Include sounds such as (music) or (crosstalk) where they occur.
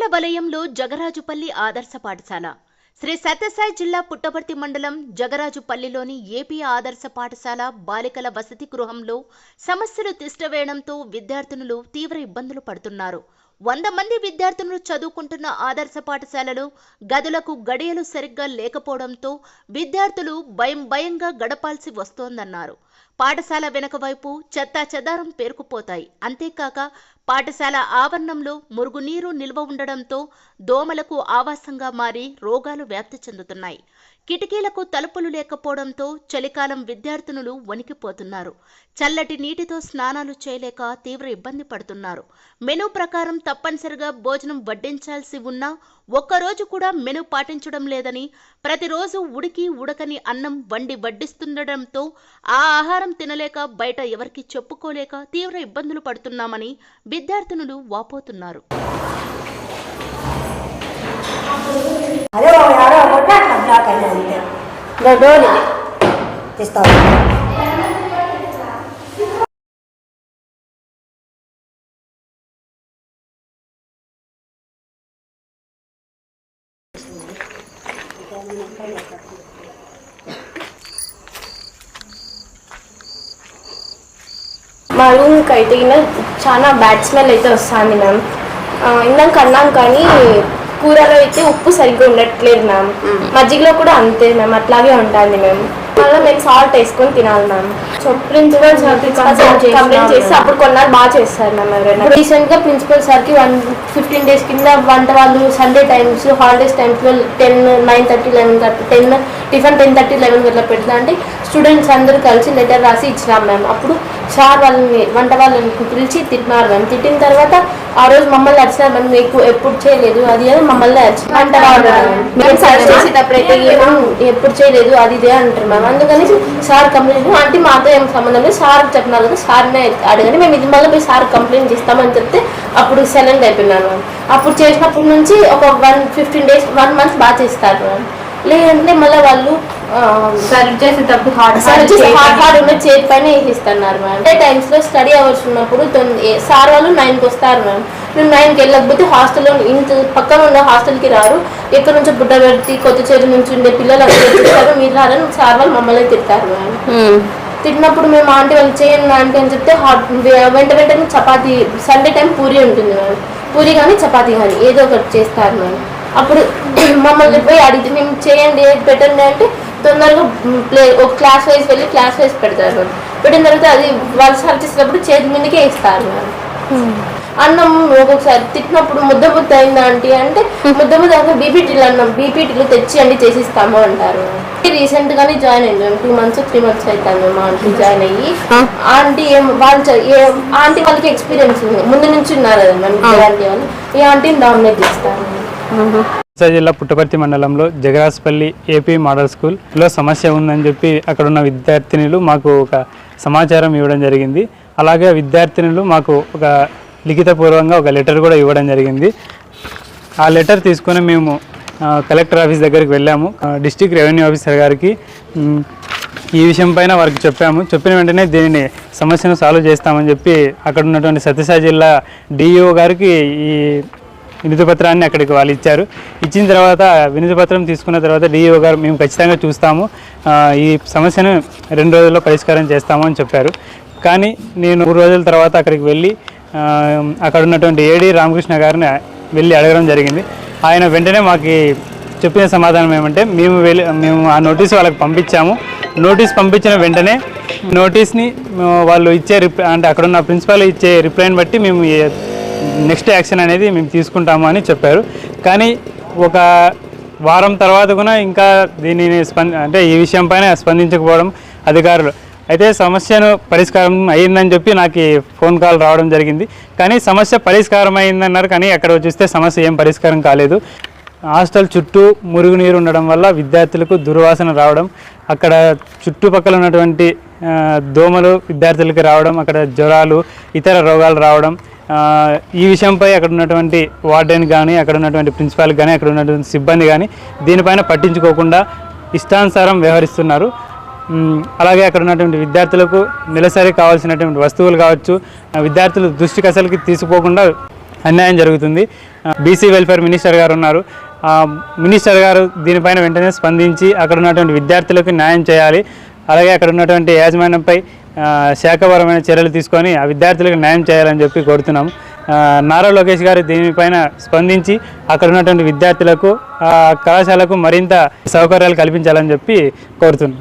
మండల వలయంలో జగరాజుపల్లి ఆదర్శ పాఠశాల. శ్రీ సత్యసాయి జిల్లా పుట్టపర్తి మండలం జగరాజుపల్లిలోని ఏపీ ఆదర్శ పాఠశాల బాలికల వసతి గృహంలో సమస్యలు తిష్టవేయడంతో విద్యార్థినులు తీవ్ర ఇబ్బందులు పడుతున్నారు. వంద మంది విద్యార్థులు చదువుకుంటున్న ఆదర్శ పాఠశాలలో గదులకు గడియలు సరిగ్గా లేకపోవడంతో విద్యార్థులు భయం భయంగా గడపాల్సి వస్తోందన్నారు. పాఠశాల వెనక వైపు చెత్తా చెదారం పేరుకుపోతాయి. అంతేకాక పాఠశాల ఆవరణంలో మురుగునీరు నిల్వ ఉండడంతో దోమలకు ఆవాసంగా మారి రోగాలు వ్యాప్తి చెందుతున్నాయి. కిటికీలకు తలుపులు లేకపోవడంతో చలికాలం విద్యార్థినులు వణికిపోతున్నారు. చల్లటి నీటితో స్నానాలు చేయలేక తీవ్ర ఇబ్బంది పడుతున్నారు. మెనూ ప్రకారం తప్పనిసరిగా భోజనం వడ్డించాల్సి ఉన్నా ఒక్కరోజు కూడా మెనూ పాటించడం లేదని ప్రతిరోజు ఉడికి ఉడకని అన్నం వండి వడ్డిస్తుండటంతో ఆ ఆహారం తినలేక బయట ఎవరికి చెప్పుకోలేక తీవ్ర ఇబ్బందులు పడుతున్నామని విద్యార్థినులు వాపోతున్నారు. అట్లా బ్లాక్ అయినా అంతే ఇంకా డోర్ ఇది తీస్తావు మా రూమ్కి అయితే చాలా బ్యాడ్ స్మెల్ అయితే వస్తుంది మ్యామ్ ఇందాక అన్నాం కానీ కూరలో అయితే ఉప్పు సరిగ్గా ఉండట్లేదు మ్యామ్. మజ్జిగలో కూడా అంతే మ్యామ్ అట్లాగే ఉంటుంది మ్యామ్. మళ్ళీ మేము సాల్ట్ వేసుకొని తినాలి మ్యామ్ సో ప్రిన్సిపల్ సార్కి కంప్లైంట్ చేసి అప్పుడు కొన్నాళ్ళు బాగా చేస్తారు మ్యామ్ ఎవరైనా. రీసెంట్గా ప్రిన్సిపల్ సార్కి వన్ ఫిఫ్టీన్ డేస్ కింద వంట వాళ్ళు సండే టైమ్స్ హాలిడేస్ టైమ్స్లో ten nine thirty eleven ten tiffin ten thirty eleven అట్లా పెడతా అంటే స్టూడెంట్స్ అందరూ కలిసి లెటర్ రాసి ఇచ్చినాం మ్యామ్ అప్పుడు సార్ వాళ్ళని వంట వాళ్ళని పిలిచి తిట్టినారు మ్యామ్ తిట్టిన తర్వాత ఆ రోజు మమ్మల్ని అరిచినారు మ్యామ్ మీకు ఎప్పుడు చేయలేదు అది అని మమ్మల్ని అరిచి వంట వాళ్ళు. మేము చేసేటప్పుడైతే ఏమో ఎప్పుడు చేయలేదు అది ఇదే అంటారు మ్యామ్ అందుకని సార్ కంప్లైంట్ అంటే మాతో ఏం సంబంధం లేదు. సార్ చెప్పినారు కదా సార్నే అడగని మేము ఇది మళ్ళీ పోయి సార్ కంప్లైంట్ ఇస్తామని చెప్తే అప్పుడు సెలెండ్ అయిపోయినాను మ్యామ్. అప్పుడు చేసినప్పటి నుంచి ఒక one fifteen days one month బాగా చేస్తారు మ్యామ్. లేదంటే మళ్ళీ వాళ్ళు సర్వ్ చేసేటప్పుడు హాట్ సార్ వచ్చేసి హాట్ హాట్ ఉన్న చేతి పైన వేసిస్తున్నారు మ్యామ్. అంటే టైమ్స్లో స్టడీ అవర్స్ ఉన్నప్పుడు సార్ వాళ్ళు nine కి వస్తారు మ్యామ్. మేము nine కి వెళ్ళకపోతే హాస్టల్లో ఇంత పక్కన ఉన్న హాస్టల్కి రారు. ఎక్కడి నుంచో పుట్టబెట్టి కొత్త చేతి నుంచి ఉండే పిల్లలు అందరూ వచ్చేస్తారు మీరు రారని సార్ వాళ్ళు మమ్మల్ని తిడతారు మ్యామ్. తిట్టినప్పుడు మేము ఆంటీ వాళ్ళు చేయండి ఆంటీ అని చెప్తే హాట్ వెంట వెంటనే చపాతీ సండే టైం పూరి ఉంటుంది మ్యామ్. పూరి కానీ చపాతీ కానీ ఏదో ఒకటి చేస్తారు మ్యామ్. అప్పుడు (clears throat) మమ్మల్ని పోయి అడిగితే మేము చేయండి ఏది పెట్టండి అంటే తొందరగా ప్లే ఒక క్లాస్ వైజ్ వెళ్ళి క్లాస్ వైజ్ పెడతారు మ్యామ్. పెట్టిన తర్వాత అది వాళ్ళు సర్వ్ చేసేటప్పుడు చేతి మీదకే ఇస్తారు మ్యామ్. అన్నం ఒక్కొక్కసారి తిట్టినప్పుడు ముద్ద ముద్ద అయిందా ఆంటీ అంటే ముద్ద ముద్ద అంటే బీపీటీలు అన్నం బీపీటీలు తెచ్చి అండి చేసిస్తాము అంటారు. రీసెంట్ గానే జాయిన్ అయ్యింది మేము టూ మంత్స్ త్రీ మంత్స్ అవుతాను మేము ఆంటీ జాయిన్ అయ్యి. ఆంటీ ఏం వాళ్ళు ఆంటీ వాళ్ళకి ఎక్స్పీరియన్స్ ఉంది. ముందు నుంచి ఉన్నారు కదా మేము ఆంటీ వాళ్ళు. ఈ ఆంటీని డామినేట్ చేస్తారు. విశాఖ జిల్లా పుట్టపర్తి మండలంలో జగరాజపల్లి ఏపీ మోడల్ స్కూల్లో సమస్య ఉందని చెప్పి అక్కడ ఉన్న విద్యార్థినులు మాకు ఒక సమాచారం ఇవ్వడం జరిగింది. అలాగే విద్యార్థినులు మాకు ఒక లిఖితపూర్వకంగా ఒక లెటర్ కూడా ఇవ్వడం జరిగింది. ఆ లెటర్ తీసుకొని మేము కలెక్టర్ ఆఫీస్ దగ్గరికి వెళ్ళాము. డిస్టిక్ రెవెన్యూ ఆఫీసర్ గారికి ఈ విషయం పైన వారికి చెప్పాము. చెప్పిన వెంటనే దీనిని సమస్యను సాల్వ్ చేస్తామని చెప్పి అక్కడ ఉన్నటువంటి సత్యసాయి జిల్లా డిఈఓ గారికి ఈ వినతి పత్రాన్ని అక్కడికి వాళ్ళు ఇచ్చారు. ఇచ్చిన తర్వాత వినతి పత్రం తీసుకున్న తర్వాత డిఈఓ గారు మేము ఖచ్చితంగా చూస్తాము. ఈ సమస్యను రెండు రోజుల్లో పరిష్కారం చేస్తాము అని చెప్పారు. కానీ నేను మూడు రోజుల తర్వాత అక్కడికి వెళ్ళి అక్కడ ఉన్నటువంటి ఏడి రామకృష్ణ గారిని వెళ్ళి అడగడం జరిగింది. ఆయన వెంటనే మాకు చెప్పిన సమాధానం ఏమంటే మేము వెళ్ళి మేము ఆ నోటీస్ వాళ్ళకి పంపించాము. నోటీస్ పంపించిన వెంటనే నోటీస్ని వాళ్ళు ఇచ్చే రిప్లై అంటే అక్కడ ఉన్న ప్రిన్సిపాల్ ఇచ్చే రిప్లైని బట్టి మేము నెక్స్ట్ యాక్షన్ అనేది మేము తీసుకుంటాము అని చెప్పారు. కానీ ఒక వారం తర్వాత కూడా ఇంకా దీనిని స్పంద అంటే ఈ విషయం పైన స్పందించకపోవడం అధికారులు అయితే సమస్యను పరిష్కారం అయ్యిందని చెప్పి నాకు ఈ ఫోన్ కాల్ రావడం జరిగింది. కానీ సమస్య పరిష్కారం అయిందన్నారు కానీ అక్కడ చూస్తే సమస్య ఏం పరిష్కారం కాలేదు. హాస్టల్ చుట్టూ మురుగునీరు ఉండడం వల్ల విద్యార్థులకు దుర్వాసన రావడం అక్కడ చుట్టుపక్కల ఉన్నటువంటి దోమలు విద్యార్థులకు రావడం అక్కడ జ్వరాలు ఇతర రోగాలు రావడం ఈ విషయంపై అక్కడ ఉన్నటువంటి వార్డెన్ కానీ అక్కడ ఉన్నటువంటి ప్రిన్సిపాల్ కానీ అక్కడ ఉన్నటువంటి సిబ్బంది కానీ దీనిపైన పట్టించుకోకుండా ఇష్టానుసారం వ్యవహరిస్తున్నారు. అలాగే అక్కడ ఉన్నటువంటి విద్యార్థులకు నెలసరి కావాల్సినటువంటి వస్తువులు కావచ్చు విద్యార్థులు దృష్టికి అసలుకి తీసుకోకుండా అన్యాయం జరుగుతుంది. బీసీ వెల్ఫేర్ మినిస్టర్ గారు ఉన్నారు. మినిస్టర్ గారు దీనిపైన వెంటనే స్పందించి అక్కడ ఉన్నటువంటి విద్యార్థులకు న్యాయం చేయాలి. అలాగే అక్కడ ఉన్నటువంటి యాజమాన్యంపై శాఖపరమైన చర్యలు తీసుకొని ఆ విద్యార్థులకు న్యాయం చేయాలని చెప్పి కోరుతున్నాము నారా లోకేష్ గారు దీనిపైన స్పందించి అక్కడ ఉన్నటువంటి విద్యార్థులకు కళాశాలకు మరింత సౌకర్యాలు కల్పించాలని చెప్పి కోరుతున్నాం.